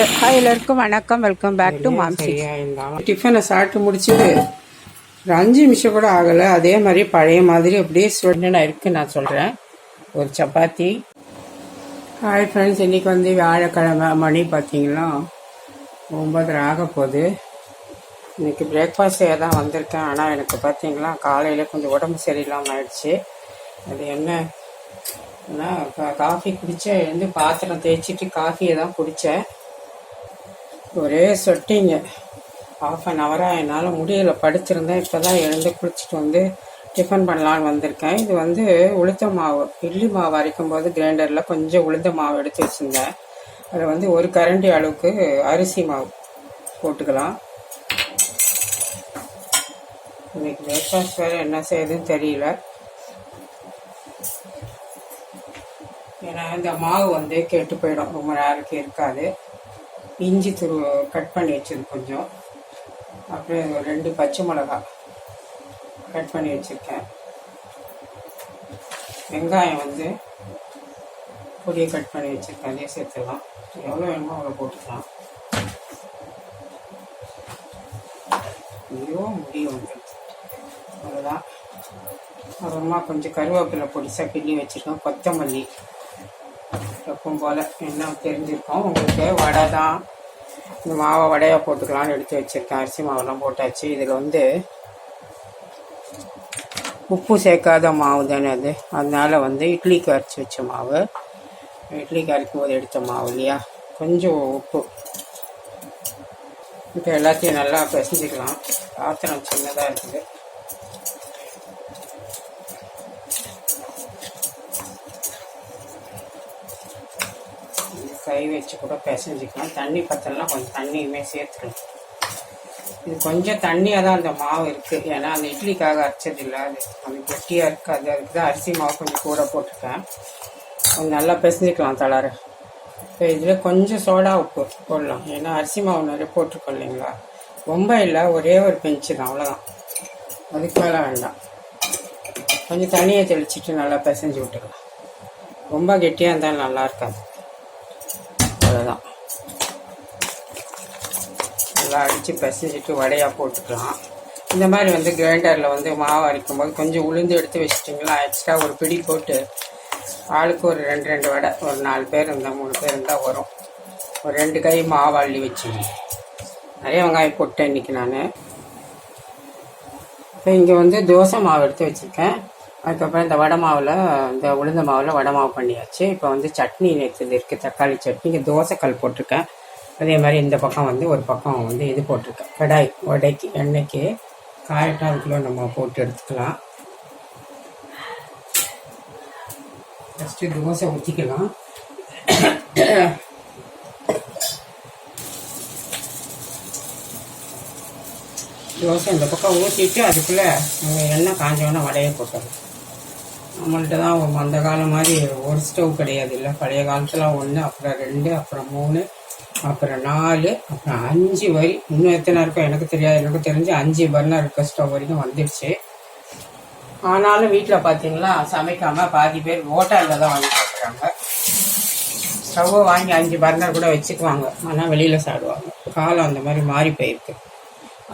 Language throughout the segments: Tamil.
எல்லா ஹாய் எல்லாருக்கும் வணக்கம். வெல்கம் பேக் டு மாம்சி டிஃபனை சாப்பிட்டு முடிச்சுட்டு ஒரு அஞ்சு நிமிஷம் கூட ஆகலை. அதே மாதிரி பழைய மாதிரி அப்படியே சுடனா இருக்கு நான் சொல்கிறேன் ஒரு சப்பாத்தி. ஹாய் ஃப்ரெண்ட்ஸ் இன்னைக்கு வந்து வியாழக்கிழமை மணி பார்த்தீங்கன்னா ஒன்பதரை ஆக போகுது. இன்னைக்கு பிரேக்ஃபாஸ்ட் தான் வந்திருக்கேன். ஆனால் எனக்கு பார்த்தீங்களா காலையில் கொஞ்சம் உடம்பு சரியில்லாமல் ஆயிடுச்சு. அது என்ன? நான் கா- காஃபி குடித்தேன் எழுந்து பாத்திரம் தேய்ச்சிட்டு காஃபியை தான் குடித்தேன் ஒரே சொட்டிங்க. ஆஃப் அன் ஹவராக என்னால் முடியல. படுத்திருந்தேன் இப்போ தான் எழுந்து குளிச்சுட்டு வந்து டிஃபன் பண்ணலான்னு வந்திருக்கேன். இது வந்து உளுத்த மாவு. இட்லி மாவு அரைக்கும் போது கிரைண்டரில் கொஞ்சம் உளுந்த மாவு எடுத்து வச்சுருந்தேன். அதில் வந்து ஒரு கரண்டி அளவுக்கு அரிசி மாவு போட்டுக்கலாம். இன்னைக்கு பிரேக்ஃபாஸ்ட் வேறு என்ன செய்யுதுன்னு தெரியல. ஏன்னா இந்த மாவு வந்து கெட்டு போயிடும். ரொம்ப நேரத்துக்கு இருக்காது. இஞ்சி துரு கட் பண்ணி வச்சது கொஞ்சம். அப்புறம் ரெண்டு பச்சை மிளகாய் கட் பண்ணி வச்சுருக்கேன். வெங்காயம் வந்து பொடியை கட் பண்ணி வச்சுருக்கேன். அதே சேர்த்துக்கலாம் எவ்வளோ வேணுமோ அவ்வளோ போட்டுக்கலாம். ஐயோ முடியும் வந்து அவ்வளோதான். அப்புறமா கொஞ்சம் கருவேப்பிலை பொடிசாக கிள்ளி வச்சுருக்கேன். கொத்தமல்லி. எப்பவும் போல். என்ன தெரிஞ்சிருக்கோம் உங்களுக்கு வடை தான். இந்த மாவை வடையாக போட்டுக்கலாம்னு எடுத்து வச்சுருக்கேன். அரிசி மாவெல்லாம் போட்டாச்சு. இதில் வந்து உப்பு சேர்க்காத மாவு தானே அது. அதனால் வந்து இட்லிக்கு அரைச்சி வச்ச மாவு. இட்லிக்கு அரைக்கும் போது எடுத்த மாவு இல்லையா? கொஞ்சம் உப்பு. இப்போ எல்லாத்தையும் நல்லா பிசைஞ்சிக்கலாம். பாத்திரம் சின்னதாக இருக்குது. கை வச்சு கூட பிசைஞ்சிக்கலாம். தண்ணி பத்தலாம் கொஞ்சம் தண்ணியுமே சேர்த்துக்கலாம் இது கொஞ்சம் தண்ணியாக தான் அந்த மாவு இருக்குது ஏன்னா அந்த இட்லிக்காக அரைச்சது இல்லை. அது அது கெட்டியாக இருக்காது அதுக்கு தான் அரிசி மாவு கொஞ்சம் கூட போட்டிருக்கேன். கொஞ்சம் நல்லா பிசைஞ்சிக்கலாம் தளர. இப்போ இதில் கொஞ்சம் சோடா உப்பு போடலாம். ஏன்னா அரிசி மாவு நிறைய போட்டிருக்கோம் இல்லைங்களா? ரொம்ப இல்லை. ஒரே ஒரு பெஞ்சு தான். அவ்வளோதான் அதுக்கு மேலே வேண்டாம். கொஞ்சம் தண்ணியை தெளிச்சிட்டு நல்லா பிசைஞ்சு விட்டுக்கலாம். ரொம்ப கெட்டியாக இருந்தாலும் நல்லா இருக்காது அவ்வளோதான் நல்லா அடித்து பிசைஞ்சிட்டு வடையாக போட்டுக்கலாம். இந்த மாதிரி வந்து கிரைண்டரில் வந்து மாவு அரைக்கும் போது கொஞ்சம் உளுந்து எடுத்து வச்சிட்டிங்களா எக்ஸ்ட்ரா ஒரு பிடி போட்டு ஆளுக்கு ஒரு ரெண்டு ரெண்டு வடை ஒரு நாலு பேர் இருந்தால் மூணு பேர் இருந்தால் வரும். ஒரு ரெண்டு கை மாவு அள்ளி வச்சுக்கணும். நிறைய வெங்காயம் போட்டேன் இன்னைக்கு நான். இப்போ இங்கே வந்து தோசை மாவு எடுத்து வச்சுருக்கேன். அதுக்கப்புறம் இந்த வடை மாவில் இந்த உளுந்த மாவில் வடை மாவு பண்ணியாச்சு. இப்போ வந்து சட்னி நேற்று இருக்குது தக்காளி சட்னி. இங்கே தோசைக்கல் போட்டிருக்கேன். அதே மாதிரி இந்த பக்கம் வந்து ஒரு பக்கம் வந்து இது போட்டிருக்கேன் கடாய் வடைக்கு எண்ணெய்க்கு காயட்டும் கிலோ நம்ம போட்டு எடுத்துக்கலாம். ஃபஸ்ட்டு தோசை ஊற்றிக்கலாம் தோசை இந்த பக்கம் ஊற்றிட்டு அதுக்குள்ளே நம்ம எண்ணெய் காஞ்சோன்னா வடையை போட்டுறோம் நம்மள்ட்ட தான் அந்த காலம் மாதிரி ஒரு ஸ்டவ் கிடையாது இல்லை. பழைய காலத்தில் ஒன்று அப்புறம் ரெண்டு அப்புறம் மூணு. அப்புறம் நாலு அப்புறம் அஞ்சு வரி. இன்னும் எத்தனை இருக்கோ எனக்கு தெரியாது. எனக்கு தெரிஞ்சு அஞ்சு பர்னர் இருக்க ஸ்டவ் வரைக்கும் வந்துடுச்சு. ஆனாலும் வீட்டில் பார்த்தீங்களா சமைக்காமல் பாதி பேர் ஹோட்டலில் தான் வாங்கி சாப்பிட்றாங்க. ஸ்டவ்வை வாங்கி அஞ்சு பர்னர் கூட வச்சுக்குவாங்க. ஆனால் வெளியில் சாப்பிடுவாங்க. காலம் அந்த மாதிரி மாறி போயிருக்கு.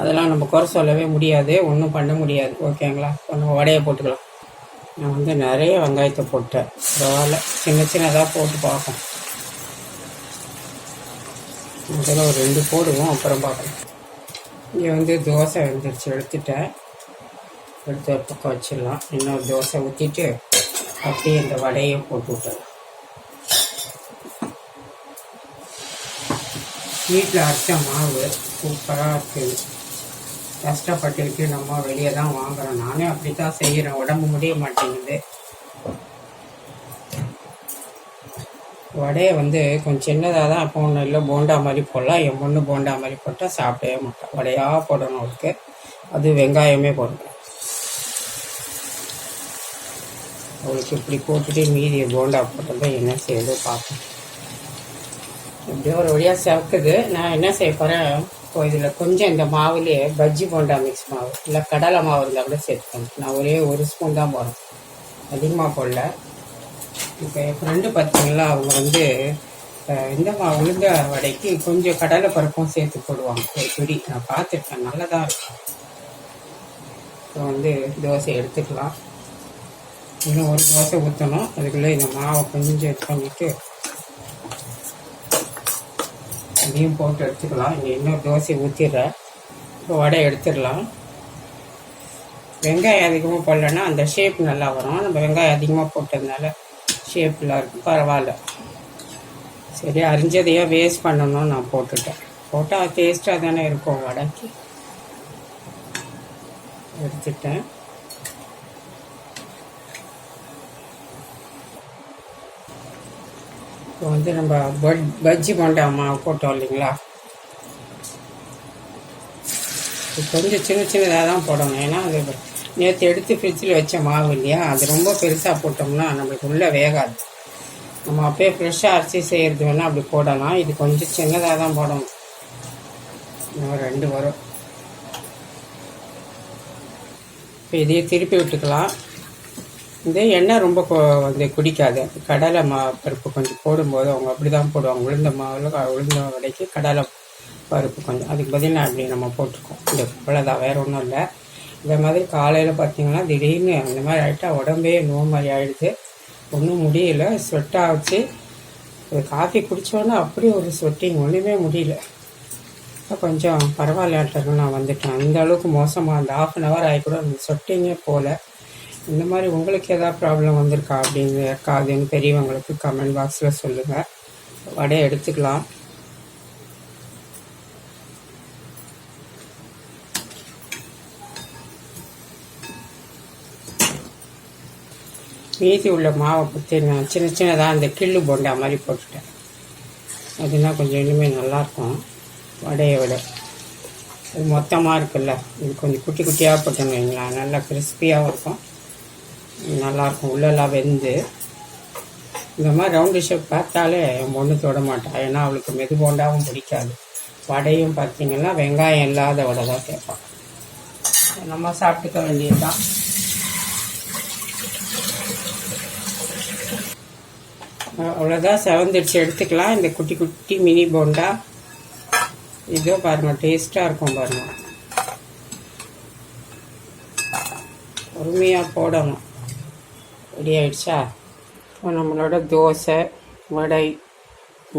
அதெல்லாம் நம்ம குறை சொல்லவே முடியாது. ஒன்றும் பண்ண முடியாது. ஓகேங்களா கொஞ்சம் வடையை போட்டுக்கலாம். நான் வந்து நிறைய வெங்காயத்தை போட்டேன். பரவாயில்ல. சின்ன சின்னதாக போட்டு பார்ப்போம். முதல்ல ஒரு ரெண்டு போடுவோம் அப்புறம் பார்க்கலாம். இங்கே வந்து தோசை வந்துருச்சு எடுத்துட்டேன். எடுத்து ஒரு பக்கம் வச்சிடலாம். இன்னொரு தோசை ஊற்றிட்டு அப்படியே இந்த வடையை போட்டு விட்டுடலாம். வீட்டில் அரைச்ச மாவு சூப்பராக இருக்குது கஷ்டப்பட்டுக்கிட்டு நம்ம வெளியே தான் வாங்குகிறோம் நானே அப்படி தான் செய்கிறேன் உடம்பு முடிய மாட்டேங்குது. வடையை வந்து கொஞ்சம் சின்னதாக தான் அப்போ ஒன்றும் இல்லை போண்டா மாதிரி போடலாம். என் பொண்ணு போண்டா மாதிரி போட்டால் சாப்பிடவே மாட்டேன் வடையாக போடணும் அவளுக்கு. அது வெங்காயமே போடணும். அவளுக்கு இப்படி போட்டுட்டு மீதி போண்டா போட்டதை என்ன செய்யுது பார்ப்போம். எப்படியோ ஒரு வழியாக செவக்குது. நான் என்ன செய்ய போகிறேன் இப்போ இதில் கொஞ்சம் இந்த மாவுலேயே பஜ்ஜி போண்டா மிக்ஸ் மாவு இல்லை கடலை மாவு இருந்தால் கூட சேர்த்துக்கணும் நான் ஒரே ஒரு ஸ்பூன் தான் போடுறேன். அதிகமாக போடல. இப்போ என் ஃப்ரெண்டு பார்த்தீங்களா அவங்க வந்து இந்த மா உளுந்த வடைக்கு கொஞ்சம் கடலை பருப்பும் சேர்த்து போடுவாங்க. ஒரு பிடி. நான் பார்த்துருக்கேன். நல்லதா இருக்கும். இப்போ வந்து தோசை எடுத்துக்கலாம். இன்னும் ஒரு தோசை ஊற்றணும் அதுக்குள்ளே இந்த மாவை கொஞ்சம் இது பண்ணிட்டு அதையும் போட்டு எடுத்துக்கலாம். இங்கே இன்னொரு தோசை ஊற்றிடுறேன் இப்போ வடை எடுத்துடலாம். வெங்காயம் அதிகமாக போடலன்னா அந்த ஷேப் நல்லா வரும். நம்ம வெங்காயம் அதிகமாக போட்டதுனால ஷேப்பில் இருக்கும் பரவாயில்ல. சரி அரிஞ்சதையே வேஸ்ட் பண்ணணும்னு நான் போட்டுட்டேன். போட்டால் டேஸ்ட்டாக தானே இருக்கும் வடக்கி எடுத்துட்டேன். இப்போ வந்து நம்ம பட் பஜ்ஜி போண்டா மாவு போட்டோம் இல்லைங்களா? இப்போ கொஞ்சம் சின்ன சின்னதாக தான் போடணும். ஏன்னா அது நேற்று எடுத்து ஃப்ரிட்ஜில் வச்ச மாவு இல்லையா? அது ரொம்ப பெருசாக போட்டோம்னா நம்மளுக்கு உள்ளே வேகாது. நம்ம அப்படியே ஃப்ரெஷ்ஷாக அரிசி செய்கிறது வேணால் அப்படி போடலாம். இது கொஞ்சம் சின்னதாக தான் போடணும். இன்னும் ரெண்டு வரும். இப்போ இதையே திருப்பி விட்டுக்கலாம். இந்த எண்ணெய் ரொம்ப வந்து குடிக்காது. கடலை மா பருப்பு கொஞ்சம் போடும்போது அவங்க அப்படி தான் போடுவாங்க. உளுந்த மாவில் உளுந்த வடைக்கு கடலை பருப்பு கொஞ்சம். அதுக்கு பதில் அப்படி நம்ம போட்டிருக்கோம் இந்த இவ்வளோதான் வேறு ஒன்றும் இல்லை. இந்த மாதிரி காலையில் பார்த்தீங்கன்னா திடீர்னு அந்த மாதிரி ஆகிட்டா உடம்பே நோய் மாதிரி ஆகிடுது ஒன்றும் முடியல ஸ்வெட் ஆச்சு. ஒரு காஃபி குடித்தோன்னே அப்படியே ஒரு ஸ்வெட்டிங் ஒன்றுமே முடியல. கொஞ்சம் பரவாயில்லாட்டர்கள் நான் வந்துட்டேன். அந்த அளவுக்கு மோசமாக அந்த ஆஃப் அன் ஹவர் ஆகி கூட அந்த ஸ்வெட்டிங்கே போகல இந்த மாதிரி உங்களுக்கு எதாவது ப்ராப்ளம் வந்திருக்கா அப்படின்னு இருக்காதுன்னு பெரியவங்களுக்கு கமெண்ட் பாக்ஸில் சொல்லுங்கள் வடையை எடுத்துக்கலாம். மீதி உள்ள மாவை பற்றி நான் சின்ன சின்னதாக அந்த கிள்ளு போண்டா மாதிரி போட்டுட்டேன். அதுனா கொஞ்சம் இன்னுமே நல்லாயிருக்கும் வடையை விட. இது மொத்தமாக இருக்குல்ல. இது கொஞ்சம் குட்டி குட்டியாக போட்டோம்னு வைங்களேன். நல்லா கிறிஸ்பியாகவும் இருக்கும். நல்லாயிருக்கும் உள்ளெல்லாம் வெந்து. இந்த மாதிரி ரவுண்டு ஷேப் பார்த்தாலே என் பொண்ணு தொட மாட்டான் ஏன்னா அவளுக்கு மெது போண்டாவும் பிடிக்காது. வடையும் பார்த்தீங்கன்னா வெங்காயம் இல்லாத வடை தான் கேட்பான் நம்ம சாப்பிட்டுக்க வேண்டியதுதான். அவ்வளோதான் செவந்தடிச்சு எடுத்துக்கலாம். இந்த குட்டி குட்டி மினி போண்டா. இதோ பாருங்க டேஸ்ட்டாக இருக்கும் பாருங்க. பொறுமையாக போடணும். ரெடி ஆயிடுச்சா? இப்போ நம்மளோட தோசை வடை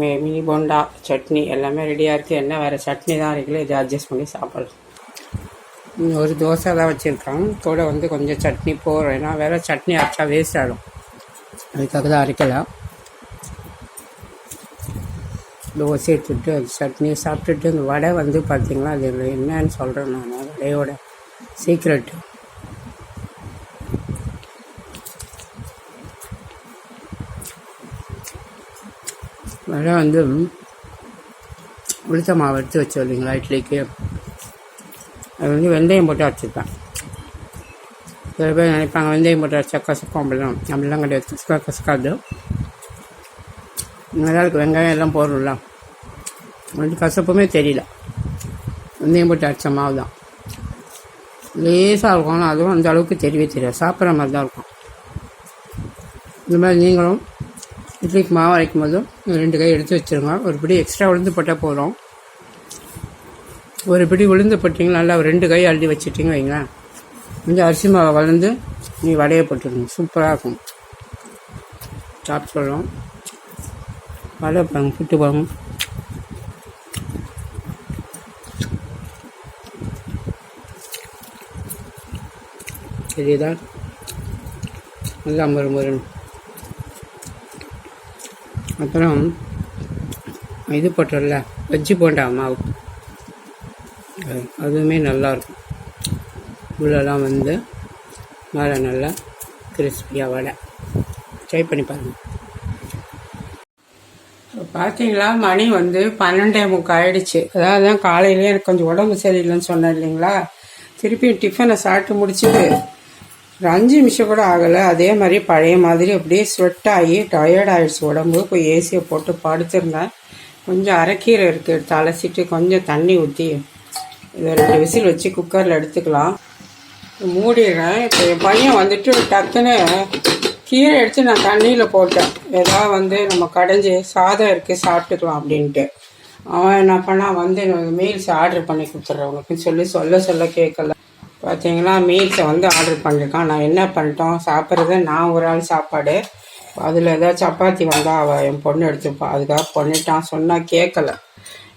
மினி போண்டா சட்னி எல்லாமே ரெடியாக இருக்குது என்ன வேறு சட்னி தான் இருக்குல்ல இதை அட்ஜஸ்ட் பண்ணி சாப்பிடலாம். ஒரு தோசை தான் வச்சுருக்கோம். கூட வந்து கொஞ்சம் சட்னி போடுறோம் ஏன்னா வேறு சட்னி அரைச்சா வேஸ்ட் ஆகிடும் அதுக்காக தான் அரைக்கலாம் தோசை எடுத்துட்டு அது சட்னி சாப்பிட்டுட்டு இந்த வடை வந்து பார்த்தீங்களா? அது என்னன்னு சொல்கிறேன் நான். வடையோட சீக்ரெட் வடை வந்து உளுத்த மாவு எடுத்து வச்சு இல்லைங்களா இட்லிக்கு? அது வந்து வெந்தயம் போட்டு அரைச்சிருப்பேன் சில பேர் நினைப்பாங்க வெந்தயம் போட்டு அரைச்சா கசக்கும் அப்படிலாம். அப்படிலாம் கிடையாது. கசக்கா கசக்காது. நல்லா இருக்கு வெங்காயம் எல்லாம் போடுறோம்ல. வந்து கசப்புமே தெரியல. வெந்தயம் போட்டு அடித்த மாவு தான் லேசாக இருக்கும். ஆனால் அதுவும் அந்த அளவுக்கு தெரியவே தெரியாது சாப்பிட்ற மாதிரி தான் இருக்கும். இந்த மாதிரி நீங்களும் இட்லிக்கு மாவு அரைக்கும் போதும் ரெண்டு கை எடுத்து வச்சுருங்க. ஒரு பிடி எக்ஸ்ட்ரா உளுந்து போட்டால் போதும். ஒரு பிடி உளுந்து போட்டிங்கன்னா நல்லா ரெண்டு கை அள்ளி வச்சுட்டிங்க வைங்களேன். கொஞ்சம் அரிசி மாவை வளர்ந்து நீ வடையை போட்டுருங்க. சூப்பராக இருக்கும். சாப்பிட்டு சொல்லுவோம் வடை பாருங்க புட்டு பாருங்க. தெரியுதா நல்லா மருமருன் அப்புறம் இது போட்டோம்ல வெஜ்ஜி போண்டா மாவு. அது அதுவுமே நல்லாயிருக்கும் உள்ளெல்லாம் வந்து மேலே நல்லா கிறிஸ்பியாக வடை ட்ரை பண்ணி பாருங்கள் பார்த்தீங்களா மணி வந்து பன்னெண்டே முக்கால் ஆயிடுச்சு. அதாவது தான் காலையிலே எனக்கு கொஞ்சம் உடம்பு சரியில்லைன்னு சொன்னேன் இல்லைங்களா? திருப்பி டிஃபனை சாப்பிட்டு முடிச்சுட்டு ஒரு அஞ்சு நிமிஷம் கூட ஆகலை. அதே மாதிரி பழைய மாதிரி அப்படியே ஸ்வெட் ஆகி டயர்ட் ஆயிடுச்சு உடம்பு. போய் ஏசியை போட்டு படுத்திருந்தேன் கொஞ்சம் அரைக்கீரை இருக்குது எடுத்து அலசிட்டு கொஞ்சம் தண்ணி ஊற்றி இதை ரெண்டு விசில் வச்சு குக்கரில் எடுத்துக்கலாம். மூடிடுறேன். இப்போ என் பையன் வந்துட்டு டக்குன்னு கீரை எடுத்து நான் தண்ணியில் போட்டேன். ஏதாவது வந்து நம்ம கடைஞ்சி சாதம் இருக்குது சாப்பிட்டுக்கலாம் அப்படின்ட்டு. அவன் என்ன பண்ணால் வந்து மீல்ஸ் ஆர்டர் பண்ணி கொடுத்துட்றேன். உனக்குன்னு சொல்லி சொல்ல சொல்ல கேட்கல. பார்த்தீங்களா மீல்ஸை வந்து ஆர்டர் பண்ணியிருக்கான் நான் என்ன பண்ணிட்டோம்? சாப்பிட்றது நான் ஒரு ஆள் சாப்பாடு. அதில் ஏதாவது சப்பாத்தி வந்தால் அவள் என் பொண்ணு எடுத்துப்பா. அதுக்காக பண்ணிட்டான். சொன்னால் கேட்கல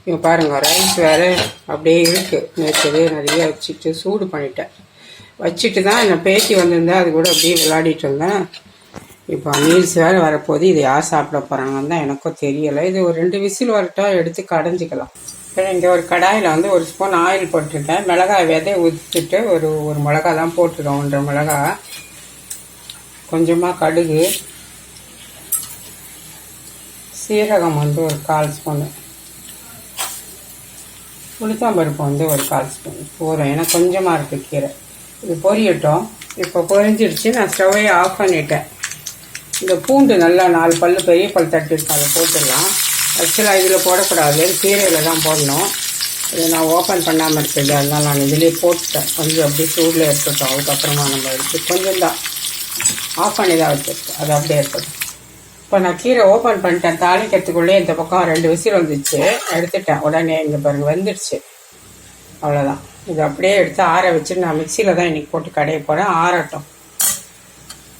இங்கே பாருங்கள் ரைஸ் வேறு அப்படியே இருக்குது நேற்று நிறைய வச்சுட்டு சூடு பண்ணிட்டேன். வச்சுட்டு தான் என்னை பேத்தி வந்திருந்தேன் அது கூட அப்படியே விளையாடிட்டு இருந்தேன். இப்போ மீல்ஸ் வேறு வரப்போகுது. இது யார் சாப்பிட போகிறாங்கன்னு தான் எனக்கும் தெரியலை. இது ஒரு ரெண்டு விசில் வரட்டா எடுத்து கடைஞ்சிக்கலாம். இங்கே ஒரு கடாயில் வந்து ஒரு ஸ்பூன் ஆயில் போட்டிருக்கேன். மிளகாய் விதை ஊற்றிட்டு ஒரு ஒரு மிளகா தான் போட்டுருக்கோம். ஒன்றரை மிளகா கொஞ்சமாக கடுகு. சீரகம் வந்து ஒரு கால் ஸ்பூனு. உளுத்தம்பருப்பு வந்து ஒரு கால் ஸ்பூன். போதும். ஏன்னா கொஞ்சமாக இருக்குது கீரை. இது பொரியட்டும். இப்போ பொரிஞ்சிடுச்சு நான் ஸ்டவ்வையை ஆஃப் பண்ணிட்டேன். இந்த பூண்டு நல்லா நாலு பல் பெரிய பல் தட்டி இருக்கும் அதை போட்டுடலாம். ஆக்சுவலாக இதில் போடக்கூடாது. கீரையில் தான் போடணும். இதை நான் ஓப்பன் பண்ணாமல் இருக்குது அதனால் நான் இதிலே போட்டுட்டேன். கொஞ்சம் அப்படியே சூடில் இருக்கட்டும் அதுக்கப்புறமா நம்ம எடுத்து கொஞ்சம் தான் ஆஃப் பண்ணி தான் வச்சுருக்கோம் அது அப்படியே இருக்கட்டும் இப்போ நான் கீரை ஓப்பன் பண்ணிட்டேன். தாளிக்கிறதுக்குள்ளே இந்த பக்கம் ரெண்டு விசில் வந்துச்சு. எடுத்துட்டேன். உடனே இங்கே பாருங்க வந்துடுச்சு அவ்வளோதான் இது அப்படியே எடுத்து ஆற வச்சுட்டு நான் மிக்சியில் தான் இன்றைக்கி போட்டு கடைய போகிறேன் ஆறட்டும்.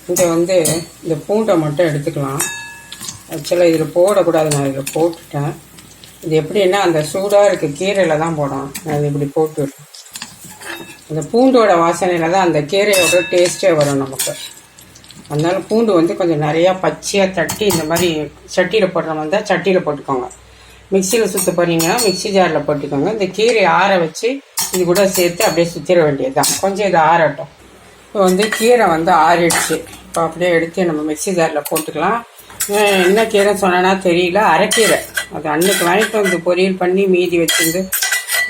இங்கே வந்து இந்த பூண்டை மட்டும் எடுத்துக்கலாம். ஆக்சுவலாக இதில் போடக்கூடாது. நான் இதில் போட்டுட்டேன். இது எப்படின்னா அந்த சூடாக இருக்க கீரையில் தான் போடணும். நான் இது இப்படி போட்டு அந்த பூண்டோட வாசனையில் தான் அந்த கீரையோட டேஸ்ட்டே வரும் நமக்கு. அதனால பூண்டு வந்து கொஞ்சம் நிறையா பச்சையாக தட்டி இந்த மாதிரி சட்டியில் போடுற மாதிரி சட்டியில் போட்டுக்கோங்க. மிக்சியில் சுற்ற போகிறீங்கன்னா மிக்சி ஜாரில் போட்டுக்கோங்க. இந்த கீரை ஆற வச்சு இது கூட சேர்த்து அப்படியே சுற்றிட வேண்டியது தான் கொஞ்சம் இது ஆறட்டும். இப்போ வந்து கீரை வந்து ஆறிடுச்சு. இப்போ அப்படியே எடுத்து நம்ம மிக்சி ஜாரில் போட்டுக்கலாம். என்ன கீரை சொன்னேன்னா தெரியல. அரைக்கீரை. அது அன்னைக்கு வாங்கிட்டு வந்து பொரியல் பண்ணி மீதி வச்சுருந்து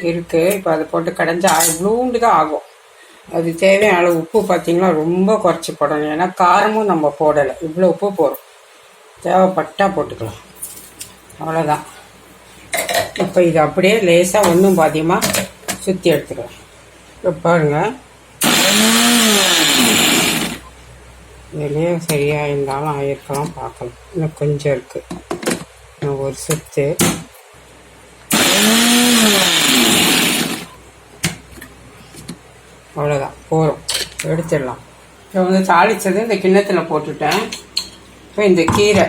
இருக்குது இப்போ அதை போட்டு கடைஞ்சா இவ்வளோண்டு தான் ஆகும். அது தேவையான அளவு உப்பு பார்த்தீங்கன்னா ரொம்ப குறைச்சி போடணும். ஏன்னா காரமும் நம்ம போடலை. இவ்வளோ உப்பு போடும் தேவைப்பட்டா போட்டுக்கலாம். அவ்வளோதான் இப்போ இது அப்படியே லேசாக ஒன்றும் பாதியமாக சுற்றி எடுத்துக்கலாம். இப்போ பாருங்கள் இதுலேயும் சரியாக இருந்தாலும் ஆயிருக்கலாம் பார்க்கலாம். இன்னும் கொஞ்சம் இருக்குது இன்னும் ஒரு சுத்து அவ்வளோதான் போதும் எடுத்துடலாம். இப்போ வந்து தாளித்தது இந்த கிண்ணத்தில் போட்டுட்டேன். இப்போ இந்த கீரை.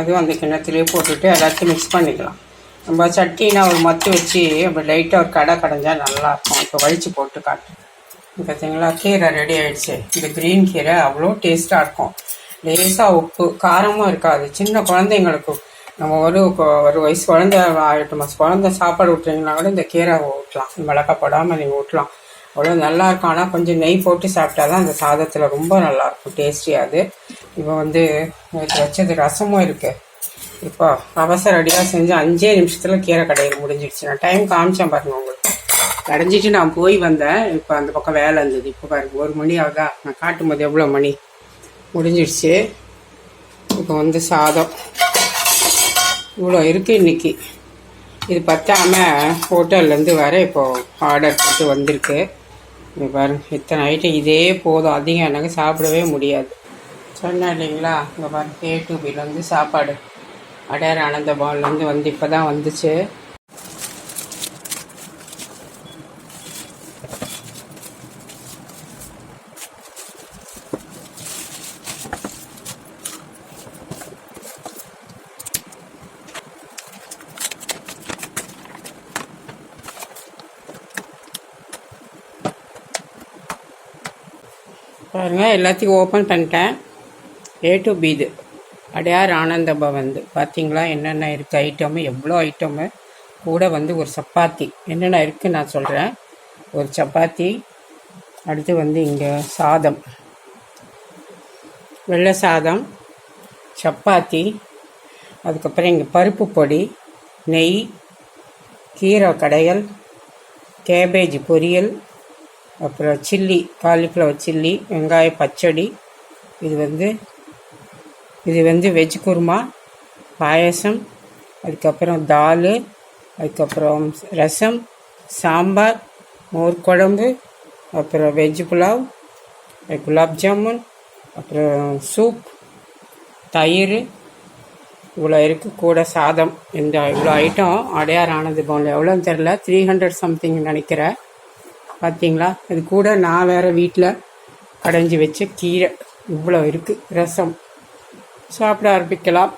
அதுவும் அந்த கிண்ணத்துலேயே போட்டுட்டு எல்லாத்தையும் மிக்ஸ் பண்ணிக்கலாம். நம்ம சட்டினா ஒரு மத்து வச்சு அப்படி லைட்டாக ஒரு கடை கடைஞ்சால் நல்லாயிருக்கும் இப்போ வலிச்சு போட்டு காட்டு பார்த்தீங்களா கீரை ரெடி ஆயிடுச்சு. இந்த க்ரீன் கீரை அவ்வளோ டேஸ்ட்டாக இருக்கும். லேசாக உப்பு காரமும் இருக்காது. சின்ன குழந்தைங்களுக்கு நம்ம ஒரு ஒரு வயசு குழந்த எட்டு மாதம் குழந்த சாப்பாடு விட்டுறீங்கன்னா கூட இந்த கீரை ஊட்டலாம். மிளகா போடாமல் நீங்கள் ஊட்டலாம். அவ்வளோ நல்லா இருக்கும். ஆனால் கொஞ்சம் நெய் போட்டு சாப்பிட்டா தான் அந்த சாதத்தில் ரொம்ப நல்லாயிருக்கும் டேஸ்டியாக அது. இப்போ வந்து நேற்று வச்சது ரசமும் இருக்குது இப்போ அவசர அடியாக செஞ்சு அஞ்சே நிமிஷத்தில் கீரை கடையில் முடிஞ்சிடுச்சு நான் டைம் காமிச்சேன் பாருங்கள் உங்களுக்கு. கடைஞ்சிட்டு நான் போய் வந்தேன். இப்போ அந்த பக்கம் வேலை இருந்தது. இப்போ பாருங்க ஒரு மணி ஆகுதா? நான் காட்டும் போது எவ்வளோ மணி? முடிஞ்சிடுச்சு. இப்போ வந்து சாதம். இவ்வளோ இருக்குது இன்றைக்கி இது பற்றாமல் ஹோட்டல்லேருந்து வர இப்போது ஆர்டர் போட்டு வந்திருக்கு. இங்க பாருங்க இத்தனை ஐட்டம் இதே போதும். அதிகம் எனக்கு சாப்பிடவே முடியாது. சொன்னேன் இல்லைங்களா? இங்கே பாருங்க ஏ டூபிலேருந்து சாப்பாடு. அடையார் ஆனந்த பவன்லேருந்து வந்து இப்போ தான் வந்துச்சு. பாருங்கள் எல்லாத்தையும் ஓப்பன் பண்ணிட்டேன். ஏ டு பி இது. அடையார் ஆனந்த பவந்து பார்த்தீங்களா என்னென்ன இருக்குது ஐட்டமு எவ்வளோ ஐட்டமு கூட வந்து ஒரு சப்பாத்தி. என்னென்ன இருக்குது நான் சொல்கிறேன் ஒரு சப்பாத்தி அடுத்து வந்து இங்கே சாதம். வெள்ளை சாதம் சப்பாத்தி அதுக்கப்புறம் இங்கே பருப்பு பொடி நெய் கீரை கடையல் கேபேஜ் பொரியல் அப்புறம் சில்லி காலிஃப்ளவர் சில்லி வெங்காய பச்சடி இது வந்து இது வந்து வெஜ் குருமா பாயசம் அதுக்கப்புறம் தால் அதுக்கப்புறம் ரசம் சாம்பார் மோர் குழம்பு அப்புறம் வெஜ் புலாவ் குலாப் ஜாமுன் அப்புறம் சூப் தயிர் இவ்வளோ இருக்குது கூட சாதம். இந்த இவ்வளோ ஐட்டம் அடையார் ஆனது பவுனில் எவ்வளோன்னு தெரில த்ரீ ஹண்ட்ரட் சம்திங் நினைக்கிறேன். பார்த்தீங்களா இது கூட நான் வேறு வீட்டில் கடைஞ்சி வச்ச கீரை. இவ்வளோ இருக்குது ரசம். சாப்பிட ஆரம்பிக்கலாம்.